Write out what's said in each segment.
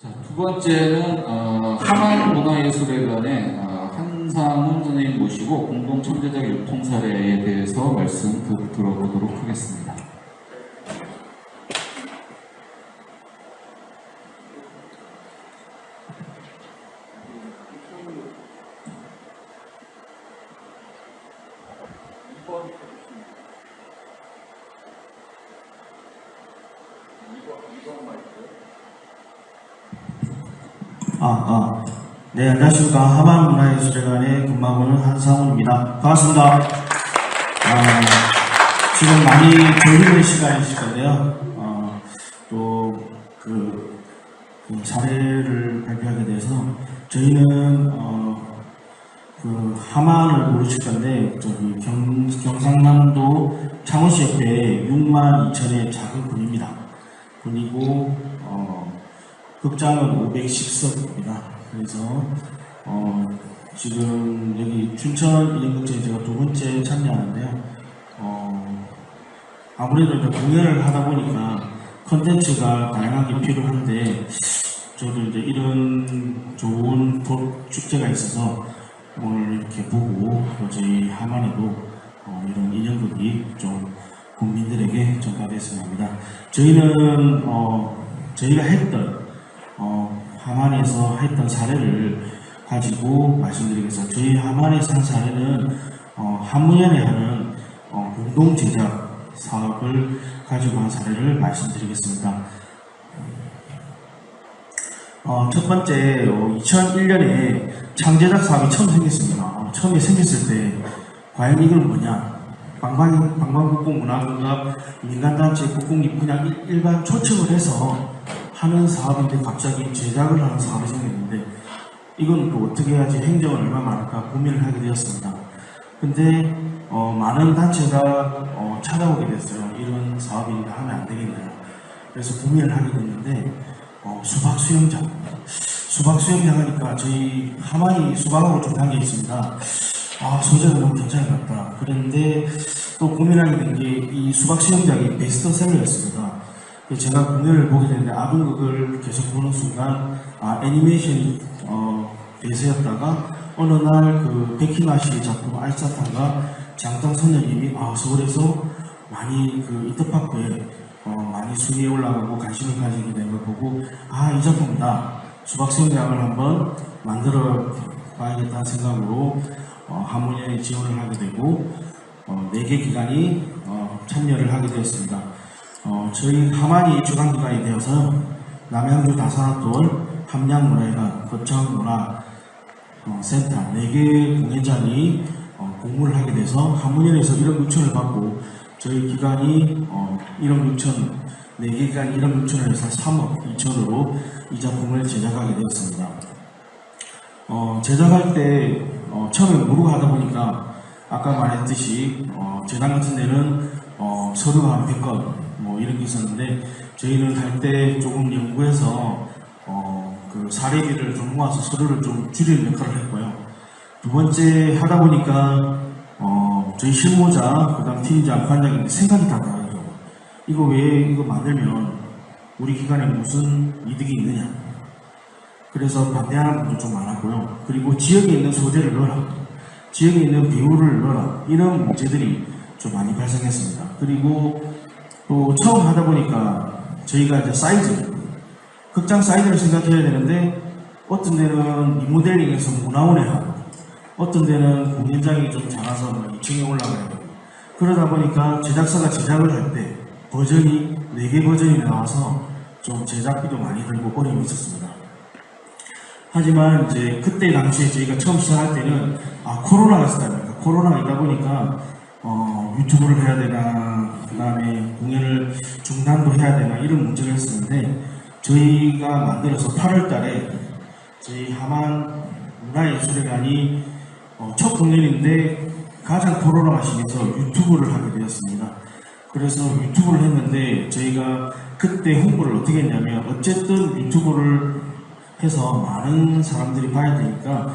자, 두 번째는 어, 하만문화예술회관의 어, 한상훈 선생님 모시고 공동 천재적 유통 사례에 대해서 말씀 드- 들어보도록 하겠습니다. 아, 아. 네, 안녕하십니까. 하만문화예술회관의 근무하는 한상훈입니다. 반갑습니다. 아, 지금 많이 졸리는 시간이실 건데요. 어, 또, 그, 그 사례를 발표하게 돼서 저희는, 어, 그 하만을 모르실 건데, 저기 경, 경상남도 창원시협회 6만 2천의 작은 군입니다. 군이고, 어, 극장은 510석입니다. 그래서 어, 지금 여기 춘천 인형극장에 제가 두 번째 참여하는데요. 어, 아무래도 이제 공연을 하다 보니까 컨텐츠가 다양하게 필요한데 저도 이제 이런 좋은 도- 축제가 있어서 오늘 이렇게 보고 또 저희 하만에도 어, 이런 인형극이 좀 국민들에게 전파됐으면 합니다. 저희는 어, 저희가 했던 어, 하만에서 했던 사례를 가지고 말씀드리겠습니다. 저희 하만에서 한 사례는 어, 한문연에 하는 어, 공동 제작 사업을 가지고 한 사례를 말씀드리겠습니다. 어, 첫 번째, 2001년에 창제작 사업이 처음 생겼습니다. 어, 처음에 생겼을 때, 과연 이건 뭐냐? 방방, 방방국공 문화공학 민간단체 국공립 그냥 일- 일반 초청을 해서 하는 사업인데 갑자기 제작을 하는 사업이 생겼는데, 이건 또 어떻게 해야지 행정은 얼마 많을까 고민을 하게 되었습니다. 근데, 어, 많은 단체가 어, 찾아오게 됐어요. 이런 사업인데 하면 안 되겠네요. 그래서 고민을 하게 됐는데, 어, 수박 수영장. 수박 수영장 하니까 저희 하만이 수박하고 좀 관계 있습니다. 아, 소재가 너무 괜찮은 것 같다. 그런데 또 고민하게 된 게 이 수박 수영장이 베스트셀러였습니다. 제가 공연을 보게 됐는데 아동극을 계속 보는 순간 아, 애니메이션이 어, 대세였다가 어느 날 그 백희마 씨의 작품 알사탕과 장땅 선녀님이 아, 서울에서 많이 그 인터파크에 어, 많이 순위에 올라가고 관심을 가지게 된 걸 보고 아 이 작품이다 수박 수영장을 한번 만들어 봐야겠다는 생각으로 어, 한문연에 지원을 하게 되고 어, 4개 기관이 어, 참여를 하게 되었습니다. 어, 저희 하만이 주관기관이 되어서 남양주 다산학돌 함양문화회관 거창문화 어, 센터 4개 공연장이 어, 공모를 하게 돼서 한문연에서 1억 6천을 받고 저희 기관이 어, 1억 6천 4개 기관이 1억 6천을 해서 3억 2천으로 이 작품을 제작하게 되었습니다. 어, 제작할 때 어, 처음에 모르고 하다 보니까 아까 말했듯이 어, 재단 같은 데는 어, 서류가 한 100건 뭐 이런 게 있었는데 저희는 할때 조금 연구해서 어, 그 사례비를 좀 모아서 서류를 좀 줄이는 역할을 했고요. 두 번째 하다 보니까 어, 저희 실무자, 그 다음 팀장, 관장인데 생각이 다 다르죠. 이거 왜 이거 만들면 우리 기관에 무슨 이득이 있느냐? 그래서 반대하는 분도 좀 많았고요. 그리고 지역에 있는 소재를 넣어라. 지역에 있는 배우를 넣어라. 이런 문제들이 좀 많이 발생했습니다. 그리고 또 처음 하다 보니까 저희가 이제 사이즈, 극장 사이즈를 생각해야 되는데 어떤 데는 리모델링해서 문화원에 하고 어떤 데는 공연장이 좀 작아서 뭐 2층에 올라가야 되고 그러다 보니까 제작사가 제작을 할 때 버전이 4개 버전이 나와서 좀 제작비도 많이 들고 어려움이 있었습니다. 하지만 이제 그때 당시에 저희가 처음 시작할 때는 아 코로나가 있었다니까 코로나가 있다 보니까 어, 유튜브를 해야 되나 그 다음에 공연을 중단도 해야 되나 이런 문제를 했었는데 저희가 만들어서 8월 달에 저희 하만 문화예술회관이 어, 첫 공연인데 가장 코로나가 심해서 유튜브를 하게 되었습니다. 그래서 유튜브를 했는데 저희가 그때 홍보를 어떻게 했냐면 어쨌든 유튜브를 해서 많은 사람들이 봐야 되니까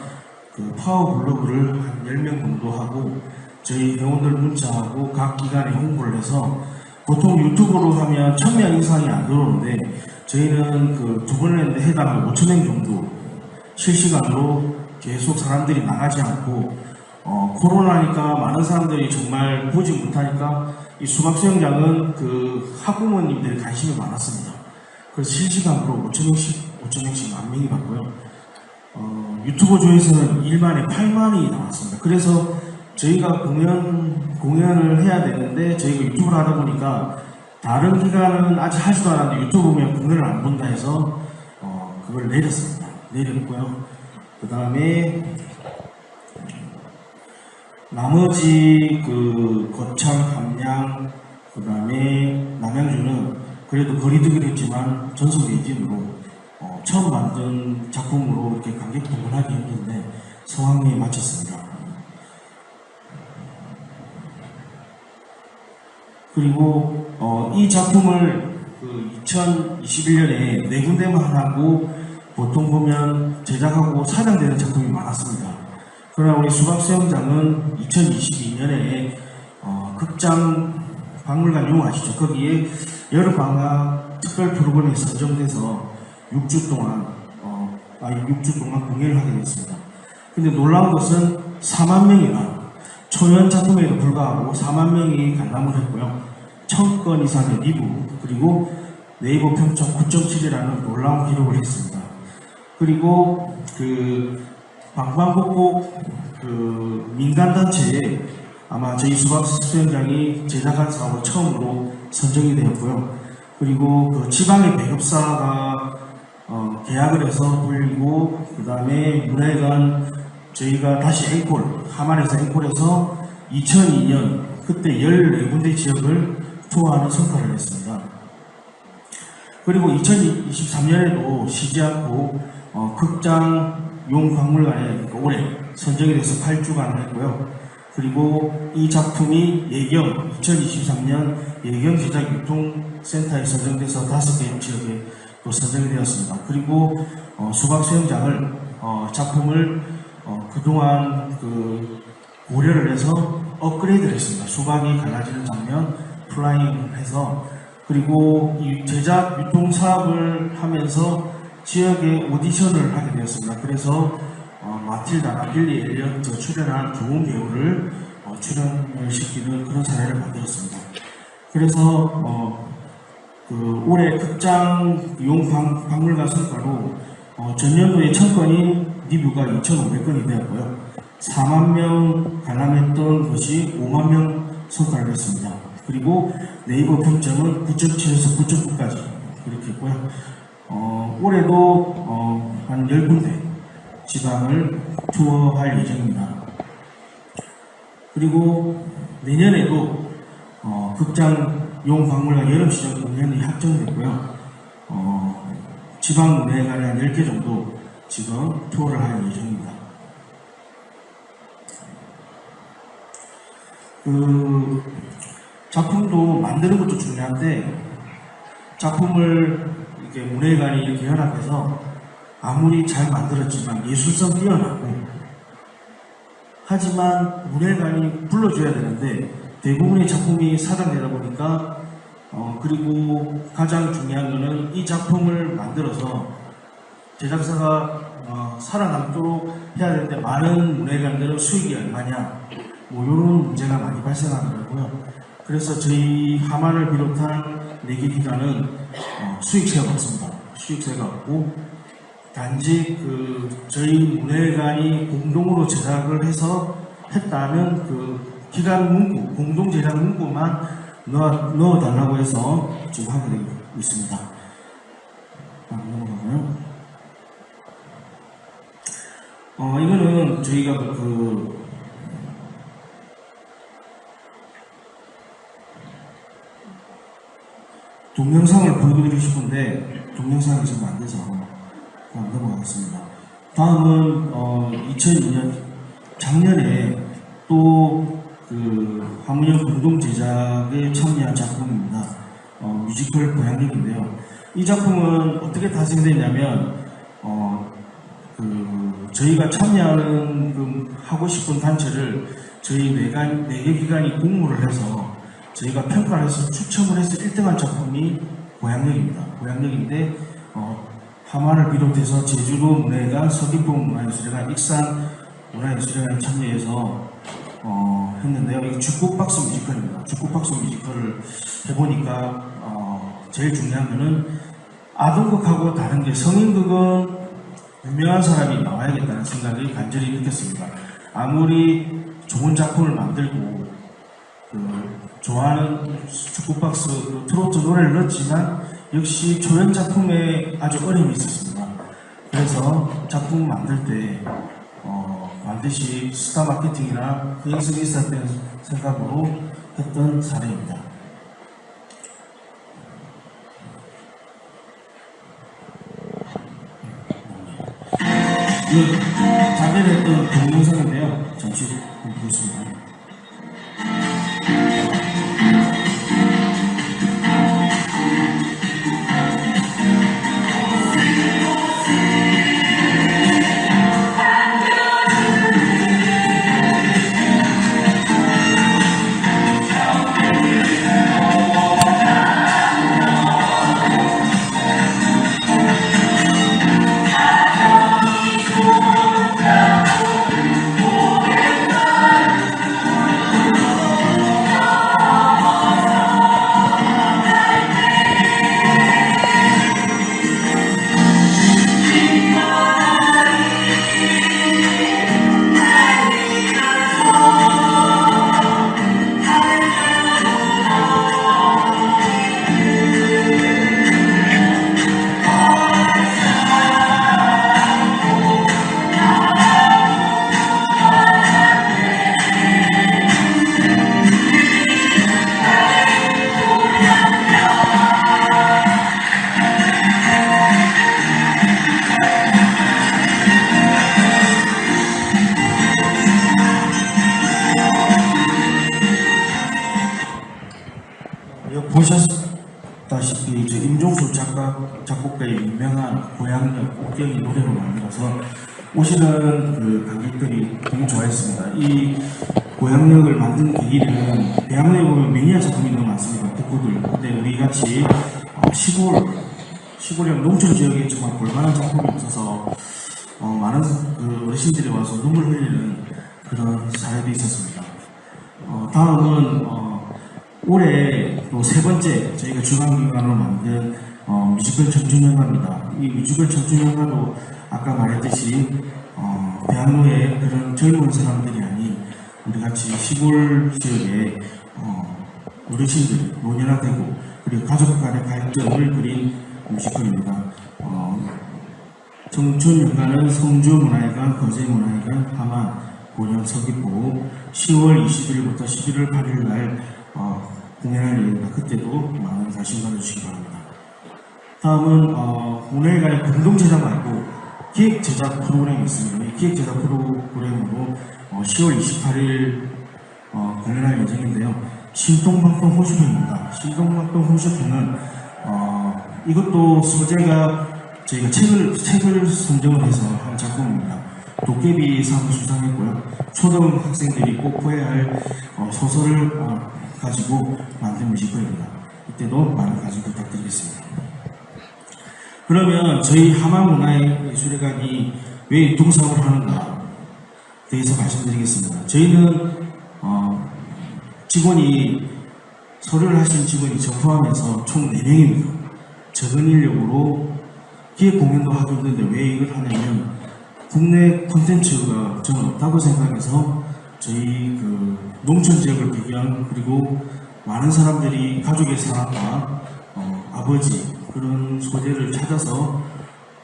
그 파워 블로그를 한 10명 정도 하고 저희 회원들 문자하고 각 기관에 홍보를 해서 보통 유튜브로 하면 1000명 이상이 안 들어오는데 저희는 그 두번 했는데 해당 5천 명 정도 실시간으로 계속 사람들이 나가지 않고 어, 코로나니까 많은 사람들이 정말 보지 못하니까 이 수박 수영장은 그 학부모님들의 관심이 많았습니다. 그래서 실시간으로 5천 명씩 5천 명씩 만 명이 봤고요. 어, 유튜브 조회수는 1만에 8만이 나왔습니다. 그래서 저희가 공연, 공연을 해야 되는데 저희가 유튜브를 하다 보니까 다른 기관은 아직 하지도 않았는데 유튜브 보면 공연을 안 본다 해서 어, 그걸 내렸습니다. 내렸고요. 그 다음에 나머지 그 거창, 함양, 그 다음에 남양주는 그래도 거리두기를 했지만 전속 매진으로 어, 처음 만든 작품으로 이렇게 관객 동원하기 했는데 성황리에 마쳤습니다. 그리고 어, 이 작품을 그 2021년에 네 군데만 하고 보통 보면 제작하고 사장되는 작품이 많았습니다. 그러나 우리 수박수영장은 2022년에 어, 극장 박물관 이용하시죠. 거기에 여름방학 특별 프로그램에 선정돼서 6주 동안 어, 아 6주 동안 공연을 하게 됐습니다. 근데 놀라운 것은 4만 명이나 초연 작품에도 불구하고 4만 명이 관람을 했고요. 1000건 이상의 리뷰 그리고 네이버 평점 9.7이라는 놀라운 기록을 했습니다. 그리고 그 방방곡곡 그 민간단체에 아마 저희 수박 수영장이 제작한 사업으로 처음으로 선정이 되었고요. 그리고 그 지방의 배급사가 어, 계약을 해서 돌리고 그 다음에 문화회관 저희가 다시 앵콜 하만에서 앵콜해서 2002년 그때 14군데 지역을 투어하는 성과를 냈습니다. 그리고 2023년에도 쉬지 않고 어, 극장 용박물관에 올해 선정이 돼서 8주간을 했고요. 그리고 이 작품이 예경 2023년 예경 제작 유통센터에 선정돼서 다섯 개 지역에 또 선정이 되었습니다. 그리고 어, 수박 수영장을 어, 작품을 어, 그동안 그 고려를 해서 업그레이드를 했습니다. 수박이 갈라지는 장면 플라잉 해서 그리고 이 제작 유통 사업을 하면서 지역에 오디션을 하게 되었습니다. 그래서 어, 마틸다나 빌리 엘리어트 출연한 좋은 배우를 어, 출연을 시키는 그런 사례를 만들었습니다. 그래서 어, 그 올해 극장 박- 박물관 성과로 어, 전년도에 1000건이 리뷰가 2,500건이 되었고요. 4만 명 관람했던 것이 5만 명 성과를 냈습니다. 그리고 네이버 평점은 9.7에서 9.9까지 이렇게 했고요. 어, 올해도 어, 한 10군데 지방을 투어할 예정입니다. 그리고 내년에도 어, 극장용 박물관 여름시장 공연이 확정됐고요. 어, 지방 문화회관에 한 10개 정도 지금 투어를 할 예정입니다. 그 작품도 만드는 것도 중요한데 작품을 이렇게 문화회관이 이렇게 연합해서 아무리 잘 만들었지만 예술성 뛰어나고 하지만 문화회관이 불러줘야 되는데 대부분의 작품이 사장되다 보니까 어, 그리고 가장 중요한 거는 이 작품을 만들어서 제작사가 어, 살아남도록 해야 되는데 많은 문화회관들은 수익이 얼마냐 뭐 이런 문제가 많이 발생하더라고요. 그래서 저희 하만을 비롯한 네개 기관은 어, 수익세가 없습니다. 수익세가 없고 단지 그 저희 문화회관이 공동으로 제작을 해서 했다면 그 기간 문구, 공동 제작 문구만 넣어, 넣어달라고 해서 지금 하게 되고 있습니다. 아, 넘어가고요. 어, 이거는 저희가 그, 동영상을 보여드리고 싶은데 동영상이 지금 안 돼서 그냥 넘어가겠습니다. 다음은 어, 2002년 작년에 또그 화문역 공동 제작에 참여한 작품입니다. 어, 뮤지컬 고향역인데요. 이 작품은 어떻게 탄생됐냐면 어, 그 저희가 참여하는 그 하고 싶은 단체를 저희 네간 네개 기관이 공모를 해서 저희가 평가를 해서 추첨을 해서 1등한 작품이 고향역입니다. 고향역인데 어, 하만을 비롯해서 제주도 문화회관, 서귀포 문화예술회관, 익산 문화예술회관 참여해서 어, 했는데요. 이 죽국박수 뮤지컬입니다. 죽국박수 뮤지컬을 해보니까 어, 제일 중요한 거는 아동극하고 다른 게 성인극은 유명한 사람이 나와야겠다는 생각을 간절히 느꼈습니다. 아무리 좋은 작품을 만들고 그 좋아하는 축구박스 그 트로트 노래를 넣었지만 역시 조연 작품에 아주 어려움이 있었습니다. 그래서 작품 만들 때 어, 반드시 스타 마케팅이나 계획성이 있어야 되는 생각으로 했던 사례입니다. 그 작년에 했던 동영상인데요. 잠시 보겠습니다. 보셨다시피 저 임종수 작가 작곡가의 유명한 고향역 곡경이 노래로 만들어서 오시는 그 관객들이 되게 좋아했습니다. 이 고향역을 만든 계기는 대학로에 보면 매니아 작품이 너무 많습니다. 북구들. 근데 우리 같이 어, 시골 시골이랑 농촌 지역에 정말 볼만한 작품이 없어서 어, 많은 그 어르신들이 와서 눈물 흘리는 그런 사례도 있었습니다. 어, 다음은 어, 올해 또 세 번째 저희가 주간기관으로 만든 어, 뮤지컬 청춘연가입니다. 이 뮤지컬 청춘연가도 아까 말했듯이 어, 대학로의 그런 젊은 사람들이 아닌 우리 같이 시골 지역의 어, 어르신들이 노년화되고 그리고 가족 간의 갈등을 그린 뮤지컬입니다. 어, 청춘연가는 성주문화회관, 거제문화회관, 함안, 고령 서귀포 10월 20일부터 11월 8일 날 어, 예정입니다. 그때도 많은 관심 가져주시기 바랍니다. 다음은 어, 문화회관의 공동 제작 말고 기획 제작 프로그램이 있습니다. 이 기획 제작 프로그램으로 어, 10월 28일 어, 공연할 예정인데요. 신동방동 호수편입니다. 신동방동 호수편은 어, 이것도 소재가 저희가 책을 책을 선정을 해서 한 작품입니다. 도깨비상 수상했고요. 초등 학생들이 꼭 구해야 할 어, 소설을 어, 가지고 만든 뮤지컬입니다. 이때도 많은 관심 부탁드리겠습니다. 그러면 저희 하만문화예술회관이 왜 유통사업을 하는가 대해서 말씀드리겠습니다. 저희는 어, 직원이 서류를 하신 직원이 저 포함해서 총 4명입니다. 적은 인력으로 기획 공연도 하고 있는데 왜 이걸 하냐면 국내 콘텐츠가 저는 없다고 생각해서 저희 그 농촌 지역을 배경 그리고 많은 사람들이 가족의 사랑과 어, 아버지 그런 소재를 찾아서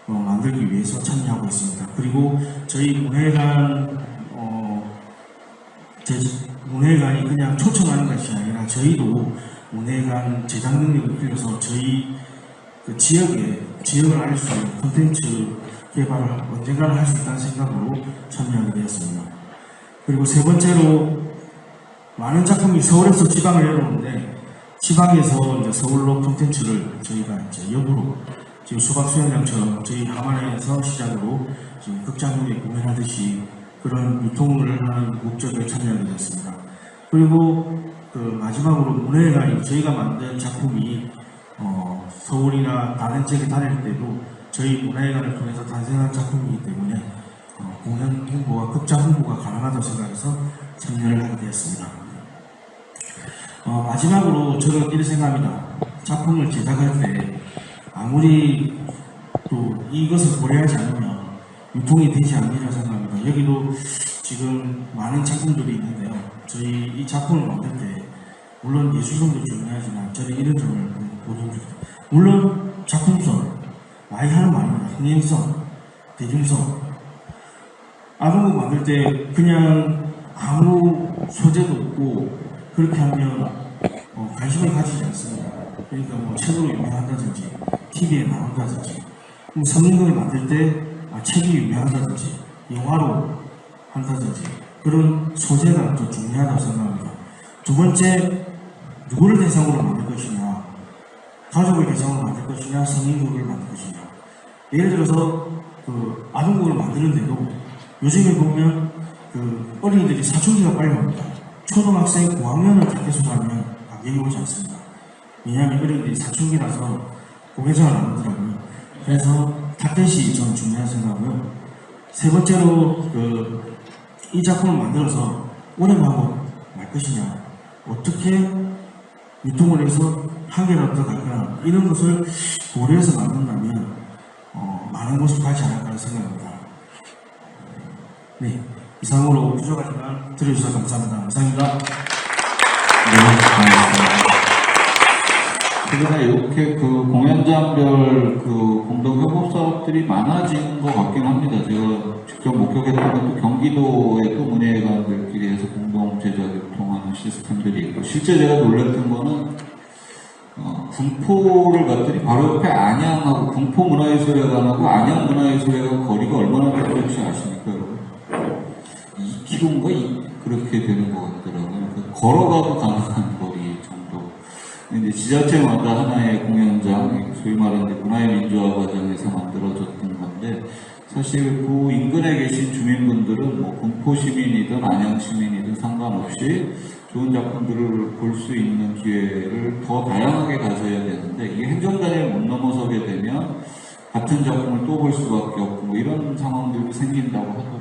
어, 만들기 위해서 참여하고 있습니다. 그리고 저희 문해관 어, 제 문해관이 그냥 초청하는 것이 아니라 저희도 문해관 제작 능력을 빌려서 저희 그 지역에 지역을 알릴 수 있는 콘텐츠 개발을 언젠가는 할 수 있다는 생각으로 참여하게 되었습니다. 그리고 세 번째로 많은 작품이 서울에서 지방을 내려오는데 지방에서 이제 서울로 콘텐츠를 저희가 이제 역으로 지금 수박 수영장처럼 저희 하만에서 시작으로 지금 극장에 공연하듯이 그런 유통을 하는 목적에 참여하게 되었습니다. 그리고 그 마지막으로 문화회관이 저희가 만든 작품이 어, 서울이나 다른 지역에 다닐 때도 저희 문화회관을 통해서 탄생한 작품이기 때문에 어, 공연 홍보와 극장 홍보가 가능하다고 생각해서 참여를 하게 되었습니다. 어, 마지막으로 저는 이렇게 생각합니다. 작품을 제작할 때 아무리 또 이것을 고려하지 않으면 유통이 되지 않으리라 생각합니다. 여기도 지금 많은 작품들이 있는데요. 저희 이 작품을 만들 때 물론 예술성도 중요하지만 저는 이런 점을 보여줍니다. 물론 작품성, 많이 하는 말입니다. 흥행성, 대중성. 아동곡 만들 때 그냥 아무 소재도 없고 그렇게 하면 어, 관심을 가지지 않습니다. 그러니까 뭐 책으로 유명한다든지 TV에 나온다든지 뭐 성인극을 만들 때 아, 책이 유명하다든지 영화로 한다든지 그런 소재가 또 중요하다고 생각합니다. 두 번째 누구를 대상으로 만들 것이냐 가족을 대상으로 만들 것이냐 성인극을 만들 것이냐 예를 들어서 그 아동극을 만드는데도 요즘에 보면 그 어린이들이 사춘기가 빨리 옵니다. 초등학생 고학년을 타겟으로 하면 가격이 오지 않습니다. 왜냐하면 어린이들이 사춘기라서 고개장을 안 하더라고요. 그래서 타겟이 저는 중요한 생각이고요. 세 번째로 그 이 작품을 만들어서 오래하고 말 것이냐 어떻게 유통을 해서 한계를 더 갈거나 이런 것을 고려해서 만든다면 어, 많은 것을 가지 않을까 생각합니다. 네, 이상으로 부족하지만 들어주셔서 감사합니다. 감사합니다. 네, 고맙습니다. 최근에 이렇게 그 공연장별 그 공동 협업 사업들이 많아진 것 같긴 합니다. 제가 직접 목격했던 것도 경기도에 또 문예회관들끼리 해서 공동 제작 유통하는 시스템들이 있고 실제 제가 놀랐던 거는 어, 군포를 갔더니 바로 옆에 안양하고 군포문화예술회관하고 안양문화예술회관 거리가 얼마나 될지 아십니까 여러분? 2km인가 이, 그렇게 되는 것 같더라고요. 걸어가도 가능한 거리 정도. 근데 지자체마다 하나의 공연장, 소위 말하는 문화의 민주화 과정에서 만들어졌던 건데, 사실 그 인근에 계신 주민분들은 뭐 군포 시민이든 안양 시민이든 상관없이 좋은 작품들을 볼 수 있는 기회를 더 다양하게 가져야 되는데, 이게 행정단위를 못 넘어서게 되면 같은 작품을 또 볼 수밖에 없고 뭐 이런 상황들이 생긴다고 하더라고요.